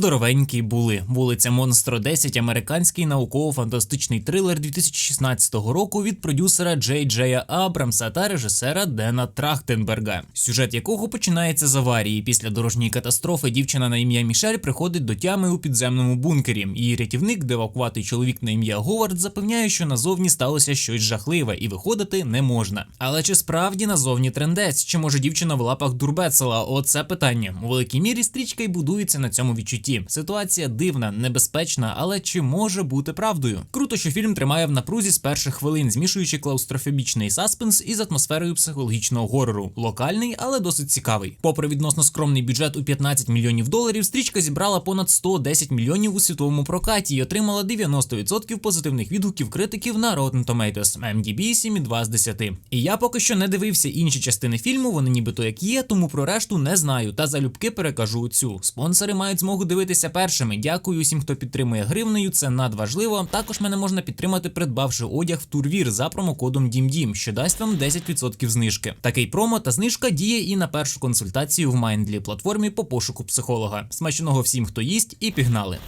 здоровенькі були. Вулиця Монстро 10 американський науково-фантастичний трилер 2016 року від продюсера Джей Джея Абрамса та режисера Дена Трахтенберга, сюжет якого починається з аварії. Після дорожньої катастрофи дівчина на ім'я Мішель приходить до тями у підземному бункері. Її рятівник, девакуватий чоловік на ім'я Говард, запевняє, що назовні сталося щось жахливе і виходити не можна. Але чи справді назовні трендець? Чи може дівчина в лапах Дурбецела? Оце питання. У великій мірі стрічка й будується на цьому відчутті. Ситуація дивна, небезпечна, але чи може бути правдою? Круто, що фільм тримає в напрузі з перших хвилин, змішуючи клаустрофобічний саспенс із атмосферою психологічного горору. Локальний, але досить цікавий. Попри відносно скромний бюджет у 15 мільйонів доларів, стрічка зібрала понад 110 мільйонів у світовому прокаті і отримала 90% позитивних відгуків критиків на Rotten Tomatoes, MDB 7,2 з 10. І я поки що не дивився інші частини фільму, вони нібито як є, тому про решту не знаю. Та залюбки перекажу цю. Спонсори мають змогу дивитися першими. Дякую усім, хто підтримує гривнею. Це надважливо. Також мене можна підтримати, придбавши одяг в турвір за промокодом DIMDIM, що дасть вам 10% знижки. Такий промо та знижка діє і на першу консультацію в Mindly, платформі по пошуку психолога. Смачного всім, хто їсть, і пігнали.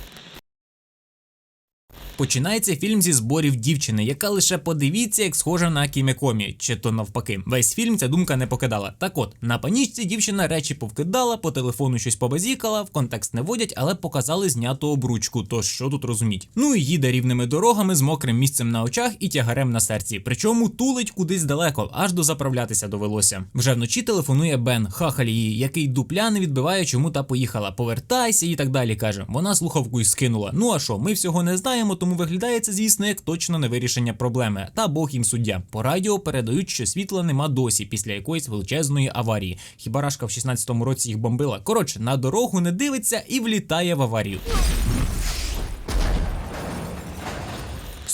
Починається фільм зі зборів дівчини, яка лише подивіться, як схожа на Кімікомі, чи то навпаки. Весь фільм ця думка не покидала. Так от, на панічці дівчина речі повкидала, по телефону щось побазікала, в контекст не водять, але показали зняту обручку. То що тут розуміть? Ну і їде рівними дорогами з мокрим місцем на очах і тягарем на серці. Причому тулить кудись далеко, аж до заправлятися довелося. Вже вночі телефонує Бен, хахаль її, який дупля не відбиває, чому та поїхала. Повертайся і так далі. каже. Вона слухавку й скинула. Ну а що, ми всього не знаємо, тому виглядає це, звісно, як точно не вирішення проблеми. Та Бог їм суддя. По радіо передають, що світла нема досі після якоїсь величезної аварії. Хіба Рашка в 16-му році їх бомбила? Коротше, на дорогу не дивиться і влітає в аварію.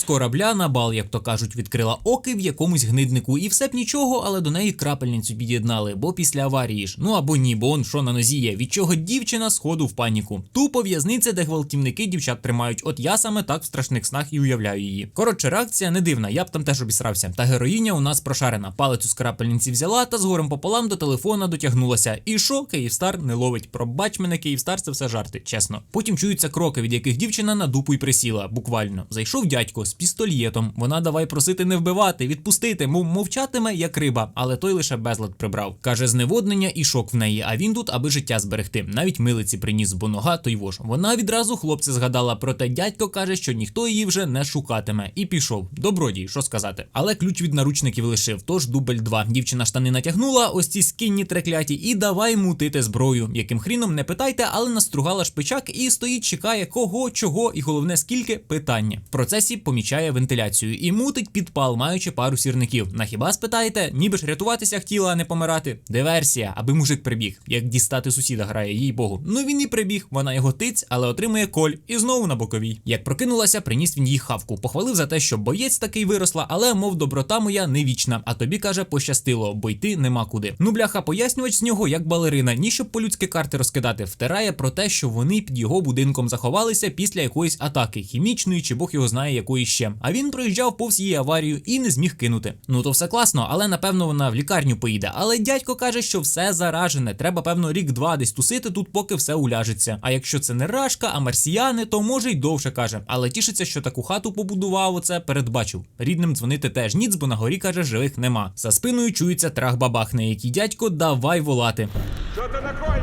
Корабля на бал, як то кажуть, відкрила оки в якомусь гниднику, і все б нічого, але до неї крапельницю під'єднали, бо після аварії ж. Ну або ні, бо он що на нозі є, від чого дівчина сходу в паніку. Тупо в'язниця, де гвалтівники дівчат тримають. От я саме так в страшних снах і уявляю її. Коротше, реакція не дивна, я б там теж обісрався. Та героїня у нас прошарена. Палицю з крапельниці взяла та з горем пополам до телефона дотягнулася. І що, Київстар не ловить. Пробач мене, Київстар, це все жарти, чесно. Потім чуються кроки, від яких дівчина на дупу й присіла, буквально. Зайшов дядько з пістолєтом. Вона давай просити не вбивати, відпустити, мов мовчатиме, як риба, але той лише безлад прибрав. Каже, зневоднення і шок в неї, а він тут, аби життя зберегти. Навіть милиці приніс, бо нога той вож. Вона відразу хлопця згадала, проте дядько каже, що ніхто її вже не шукатиме. І пішов. Добродій, що сказати. Але ключ від наручників лишив. Тож дубль 2. Дівчина штани натягнула, ось ці скінні трекляті, і давай мутити зброю. Яким хріном не питайте, але настругала шпичак і стоїть, чекає кого, чого, і головне скільки питання. В процесі помічає вентиляцію і мутить підпал, маючи пару сірників. На хіба спитаєте, ніби ж рятуватися хотіла, а не помирати? Диверсія, аби мужик прибіг, як дістати сусіда грає, їй богу. Ну він і прибіг, вона його тиць, але отримує коль і знову на боковій. Як прокинулася, приніс він їй хавку. Похвалив за те, що боєць такий виросла, але мов доброта моя не вічна. А тобі каже, пощастило, бо йти нема куди. Ну бляха, пояснювач з нього як балерина, ні щоб по-людськи карти розкидати, втирає про те, що вони під його будинком заховалися після якоїсь атаки, хімічної чи Бог його знає якої ще. А він проїжджав повз її аварію і не зміг кинути. Ну то все класно, але напевно вона в лікарню поїде. Але дядько каже, що все заражене. Треба, певно, рік-два десь тусити тут, поки все уляжеться. А якщо це не рашка, а марсіяни, то може й довше каже. Але тішиться, що таку хату побудував, оце передбачив. Рідним дзвонити теж ніц, бо на горі каже, живих нема. За спиною чується трах бабах, на який дядько давай волати. Що ти накоїв?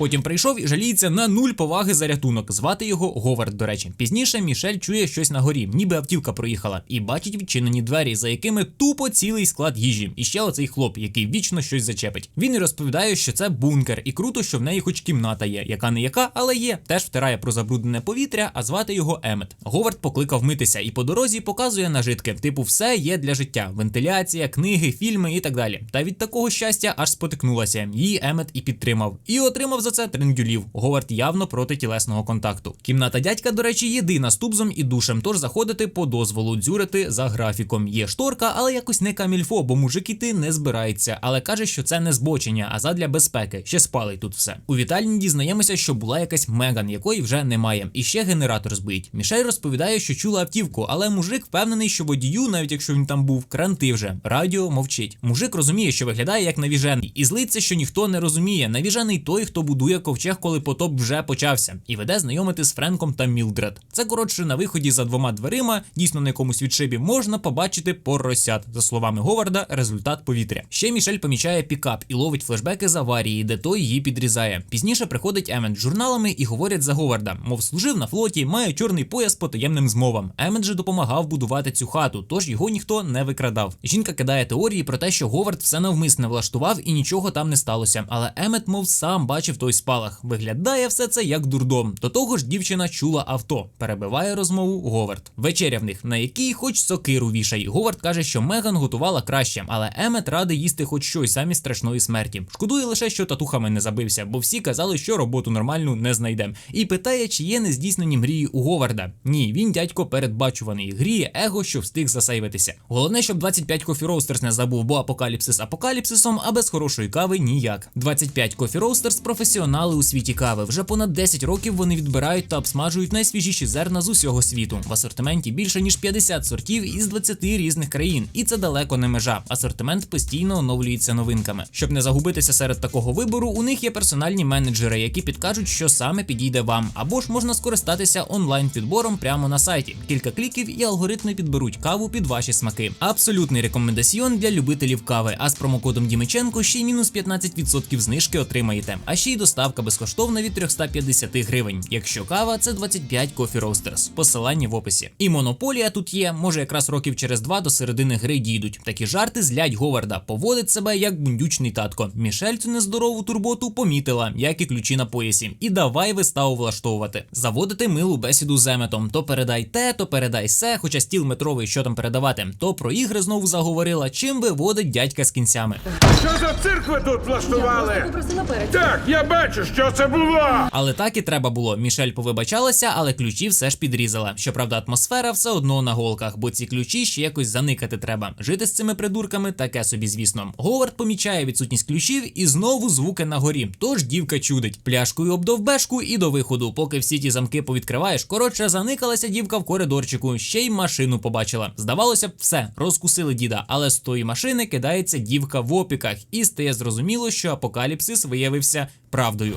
Потім прийшов і жаліється на нуль поваги за рятунок. Звати його Говард, до речі. Пізніше Мішель чує щось на горі, ніби автівка проїхала, і бачить відчинені двері, за якими тупо цілий склад їжі. І ще оцей хлоп, який вічно щось зачепить. Він і розповідає, що це бункер, і круто, що в неї хоч кімната є, яка не яка, але є. Теж втирає про забруднене повітря, а звати його Емет. Говард покликав митися і по дорозі показує нажитки. Типу, все є для життя: вентиляція, книги, фільми і так далі. Та від такого щастя аж спотикнулася. Її Емет і підтримав. І отримав за це трендюлів. Говард явно проти тілесного контакту. Кімната дядька, до речі, єдина з тубзом і душем, тож заходити по дозволу, дзюрити за графіком. Є шторка, але якось не камільфо, бо мужик іти не збирається, але каже, що це не збочення, а задля безпеки. Ще спалить тут все. У вітальні дізнаємося, що була якась Меган, якої вже немає. І ще генератор збить. Мішель розповідає, що чула автівку, але мужик впевнений, що водію, навіть якщо він там був, кранти вже. Радіо мовчить. Мужик розуміє, що виглядає як навіжений, і злиться, що ніхто не розуміє. Навіжений той, хто будує будує ковчег, коли потоп вже почався, і веде знайомити з Френком та Мілдред. Це коротше на виході за двома дверима, дійсно на якомусь відшибі можна побачити поросят. За словами Говарда, результат повітря. Ще Мішель помічає пікап і ловить флешбеки з аварії, де той її підрізає. Пізніше приходить Емет з журналами і говорять за Говарда, мов служив на флоті, має чорний пояс по таємним змовам. Емет же допомагав будувати цю хату, тож його ніхто не викрадав. Жінка кидає теорії про те, що Говард все навмисне влаштував і нічого там не сталося. Але Емет, мов сам бачив той спалах. Виглядає все це як дурдом. До того ж, дівчина чула авто. Перебиває розмову Говард. Вечеря в них, на якій хоч сокиру вішай. Говард каже, що Меган готувала краще, але Емет радий їсти хоч щось самі страшної смерті. Шкодує лише, що татухами не забився, бо всі казали, що роботу нормальну не знайдем. І питає, чи є нездійснені мрії у Говарда. Ні, він дядько передбачуваний. Гріє его, що встиг засейвитися. Головне, щоб 25 Coffee Roasters не забув, бо апокаліпсис апокаліпсисом, а без хорошої кави ніяк. 25 Coffee Roasters – професіонали у світі кави. Вже понад 10 років вони відбирають та обсмажують найсвіжіші зерна з усього світу. В асортименті більше ніж 50 сортів із 20 різних країн, і це далеко не межа. Асортимент постійно оновлюється новинками. Щоб не загубитися серед такого вибору, у них є персональні менеджери, які підкажуть, що саме підійде вам, або ж можна скористатися онлайн підбором прямо на сайті. Кілька кліків і алгоритми підберуть каву під ваші смаки. Абсолютний рекомендаціон для любителів кави. А з промокодом Дімиченко ще й мінус 15% знижки отримаєте. А ще й доставка безкоштовна від 350 гривень. Якщо кава, це 25 Coffee Roasters. Посилання в описі. І монополія тут є. Може якраз років через два до середини гри дійдуть. Такі жарти злять Говарда. Поводить себе як бундючний татко. Мішель цю нездорову турботу помітила, як і ключі на поясі. І давай виставу влаштовувати. Заводити милу бесіду з Еметом. То передай те, то передай се, хоча стіл метровий, що там передавати. То про ігри знову заговорила, чим виводить дядька з кінцями. Що за цирк ви тут Я просто влаштували? попросила перець. Так, я бачу, що це було. Але так і треба було. Мішель повибачалася, але ключі все ж підрізала. Щоправда, атмосфера все одно на голках, бо ці ключі ще якось заникати треба. Жити з цими придурками таке собі, звісно. Говард помічає відсутність ключів і знову звуки на горі. Тож дівка чудить. Пляшкою об довбешку і до виходу. Поки всі ті замки повідкриваєш. Коротше, заникалася дівка в коридорчику, ще й машину побачила. Здавалося б, все, розкусили діда, але з тої машини кидається дівка в опіках, і стає зрозуміло, що апокаліпсис виявився правдою.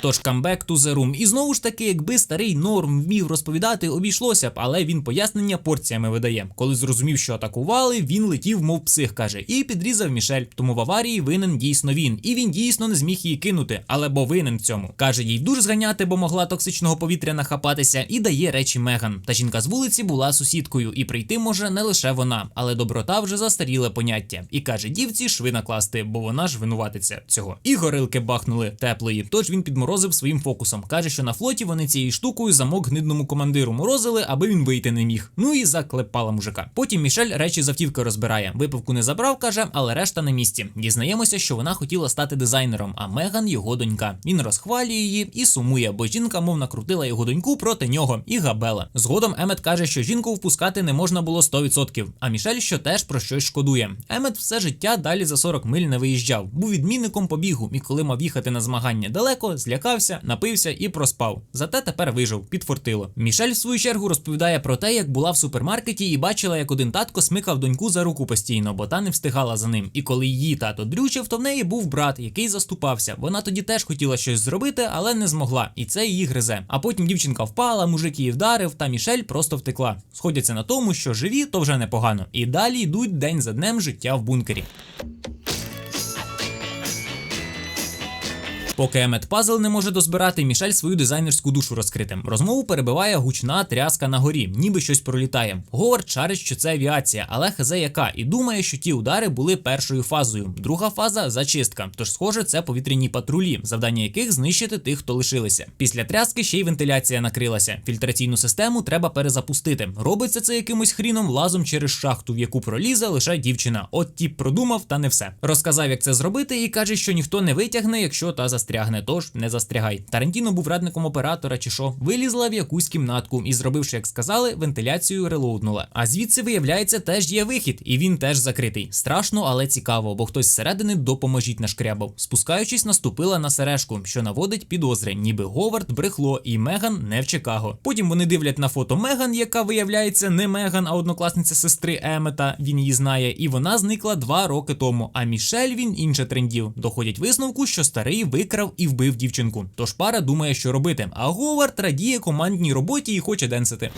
Тож камбек to the room. І знову ж таки, якби старий норм вмів розповідати, обійшлося б, але він пояснення порціями видає. Коли зрозумів, що атакували, він летів, мов псих, каже, і підрізав Мішель. Тому в аварії винен дійсно він. І він дійсно не зміг її кинути, але бо винен в цьому. Каже, їй душ зганяти, бо могла токсичного повітря нахапатися, і дає речі Меган. Та жінка з вулиці була сусідкою, і прийти може не лише вона, але доброта вже застаріле поняття. І каже, дівці шви накласти, бо вона ж винуватиця цього. І горилки бахнули теплої. Тож він підморозив своїм фокусом. Каже, що на флоті вони цією штукою замок гнидному командиру морозили, аби він вийти не міг. Ну і заклепала мужика. Потім Мішель речі з автівки розбирає. Випивку не забрав, каже, але решта на місці. Дізнаємося, що вона хотіла стати дизайнером, а Меган його донька. Він розхвалює її і сумує, бо жінка мов накрутила його доньку проти нього і габела. Згодом Емет каже, що жінку впускати не можна було 100%, а Мішель що теж про щось шкодує. Емет все життя далі за 40 миль не виїжджав, був відмінником побігу, і коли мав їхати на змагання далеко, злякався, напився і проспав. Зате тепер вижив, підфортило. Мішель в свою чергу розповідає про те, як була в супермаркеті і бачила, як один татко смикав доньку за руку постійно, бо та не встигала за ним. І коли її тато дрючив, то в неї був брат, який заступався. Вона тоді теж хотіла щось зробити, але не змогла, і це її гризе. А потім дівчинка впала, мужик її вдарив, та Мішель просто втекла. Сходяться на тому, що живі, то вже непогано. І далі йдуть день за днем життя в бункері. Поки Емет Пазл не може дозбирати, Мішель свою дизайнерську душу розкрити. Розмову перебиває гучна тряска на горі, ніби щось пролітає. Говард шарить, що це авіація, але хазе яка, і думає, що ті удари були першою фазою. Друга фаза зачистка. Тож, схоже, це повітряні патрулі, завдання яких знищити тих, хто лишилися. Після тряски ще й вентиляція накрилася. Фільтраційну систему треба перезапустити. Робиться це якимось хріном лазом через шахту, в яку пролізе лише дівчина. От тіп продумав, та не все. Розказав, як це зробити, і каже, що ніхто не витягне, якщо та застряне. Застрягне, тож не застрягай. Тарантіно був радником оператора, чи що вилізла в якусь кімнатку і, зробивши, як сказали, вентиляцію релоуднула. А звідси виявляється, теж є вихід, і він теж закритий. Страшно, але цікаво, бо хтось зсередини допоможіть нашкрябав. Спускаючись, наступила на сережку, що наводить підозри, ніби Говард брехло і Меган не в Чикаго. Потім вони дивлять на фото Меган, яка виявляється не Меган, а однокласниця сестри Емета. Він її знає, і вона зникла два роки тому. А Мішель він інше трендів. Доходять висновку, що старий викрав і вбив дівчинку. Тож пара думає, що робити. А Говард радіє командній роботі і хоче денсити.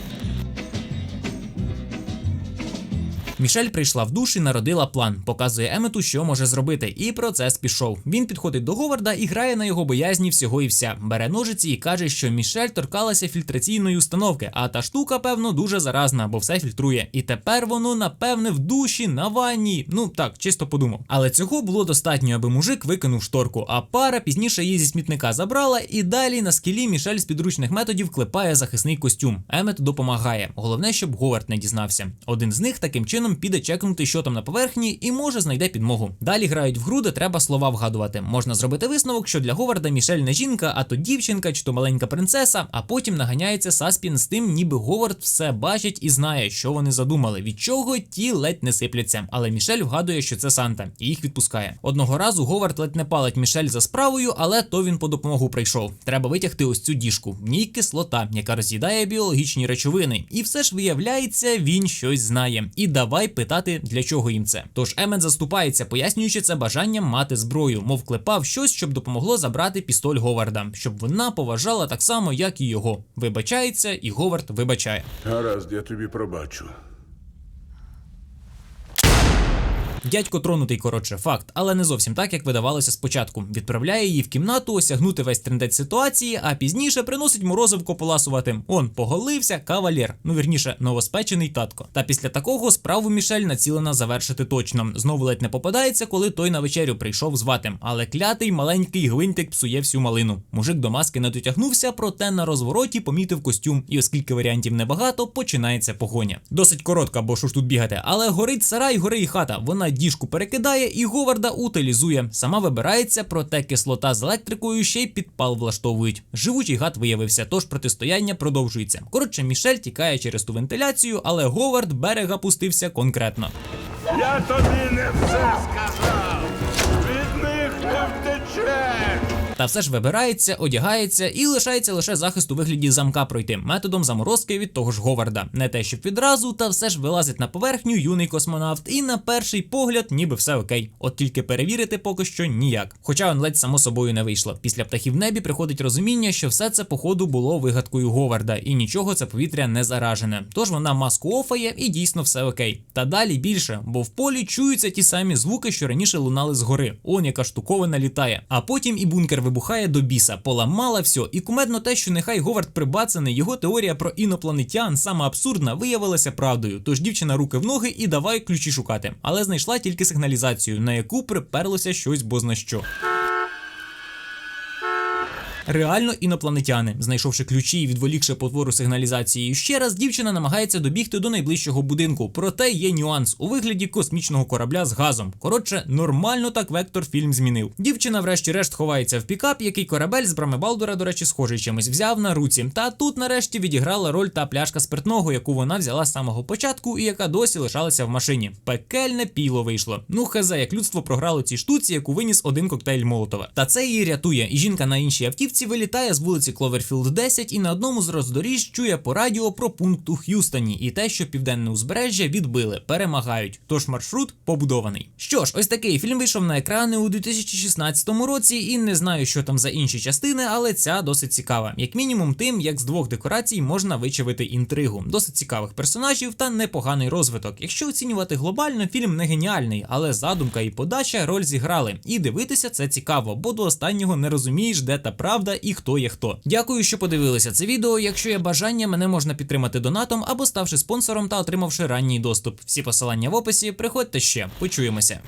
Мішель прийшла в душ і народила план, показує Емету, що може зробити, і процес пішов. Він підходить до Говарда і грає на його боязні всього і вся. Бере ножиці і каже, що Мішель торкалася фільтраційної установки, а та штука, певно, дуже заразна, бо все фільтрує. І тепер воно, напевне, в душі, на ванні. Ну так, чисто подумав. Але цього було достатньо, аби мужик викинув шторку, а пара пізніше її зі смітника забрала, і далі на скелі Мішель з підручних методів клепає захисний костюм. Емет допомагає. Головне, щоб Говард не дізнався. Один з них таким чином піде чекнути, що там на поверхні, і може знайде підмогу. Далі грають в гру, де треба слова вгадувати. Можна зробити висновок, що для Говарда Мішель не жінка, а то дівчинка чи то маленька принцеса. А потім наганяється Саспін з тим, ніби Говард все бачить і знає, що вони задумали, від чого ті ледь не сипляться. Але Мішель вгадує, що це Санта, і їх відпускає. Одного разу Говард ледь не палить Мішель за справою, але то він по допомогу прийшов. Треба витягти ось цю діжку. В ній кислота, яка роз'їдає біологічні речовини. І все ж виявляється, він щось знає. І давай питати, для чого їм це. Тож Емен заступається, пояснюючи це бажанням мати зброю, мов клепав щось, щоб допомогло забрати пістоль Говарда, щоб вона поважала так само, як і його. Вибачається, і Говард вибачає. Гаразд, я тобі пробачу. Дядько тронутий, коротше, факт, але не зовсім так, як видавалося спочатку. Відправляє її в кімнату, осягнути весь трендець ситуації, а пізніше приносить морозивко поласувати. Он поголився, кавалєр. Ну вірніше, новоспечений татко. Та після такого справу Мішель націлена завершити точно. Знову ледь не попадається, коли той на вечерю прийшов звати. Але клятий маленький гвинтик псує всю малину. Мужик до маски не дотягнувся, проте на розвороті помітив костюм. І оскільки варіантів небагато, починається погоня. Досить коротка, бо що ж тут бігати, але горить сарай, гори і хата. Вона діжку перекидає і Говарда утилізує. Сама вибирається, проте кислота з електрикою ще й підпал влаштовують. Живучий гад виявився, тож протистояння продовжується. Коротше, Мішель тікає через ту вентиляцію, але Говард берега пустився конкретно. Я тобі не все сказав! Та все ж вибирається, одягається і лишається лише захист у вигляді замка пройти методом заморозки від того ж Говарда. Не те, щоб відразу, та все ж вилазить на поверхню юний космонавт, і на перший погляд, ніби все окей. От тільки перевірити поки що ніяк. Хоча он ледь само собою не вийшло. Після птахів в небі приходить розуміння, що все це походу було вигадкою Говарда, і нічого це повітря не заражене. Тож вона маску офає і дійсно все окей. Та далі більше, бо в полі чуються ті самі звуки, що раніше лунали згори. Он яка штуковина літає. А потім і бункер вибухає до біса, поламала все. І кумедно те, що нехай Говард прибацаний, його теорія про інопланетян, сама абсурдна, виявилася правдою. Тож дівчина руки в ноги і давай ключі шукати. Але знайшла тільки сигналізацію, на яку приперлося щось бозна що. Реально інопланетяни, знайшовши ключі і відволікши потвору сигналізації ще раз, дівчина намагається добігти до найближчого будинку. Проте є нюанс у вигляді космічного корабля з газом. Коротше, нормально так вектор фільм змінив. Дівчина, врешті-решт, ховається в пікап, який корабель з брами Балдура, до речі, схожий чимось взяв на руці. Та тут, нарешті, відіграла роль та пляшка спиртного, яку вона взяла з самого початку і яка досі лишалася в машині. Пекельне піло вийшло. Ну хазе, як людство програло цій штуці, яку виніс один коктейль Молотова. Та це її рятує. І жінка на іншій автівці вилітає з вулиці Кловерфілд 10 і на одному з роздоріжж чує по радіо про пункт у Х'юстоні і те, що південне узбережжя відбили, перемагають. Тож маршрут побудований. Що ж, ось такий фільм вийшов на екрани у 2016 році, і не знаю, що там за інші частини, але ця досить цікава. Як мінімум, тим, як з двох декорацій можна вичавити інтригу, досить цікавих персонажів та непоганий розвиток. Якщо оцінювати глобально, фільм не геніальний, але задумка і подача роль зіграли. І дивитися це цікаво, бо до останнього не розумієш, де та правда і хто є хто. Дякую, що подивилися це відео. Якщо є бажання, мене можна підтримати донатом або ставши спонсором та отримавши ранній доступ. Всі посилання в описі. Приходьте ще, почуємося.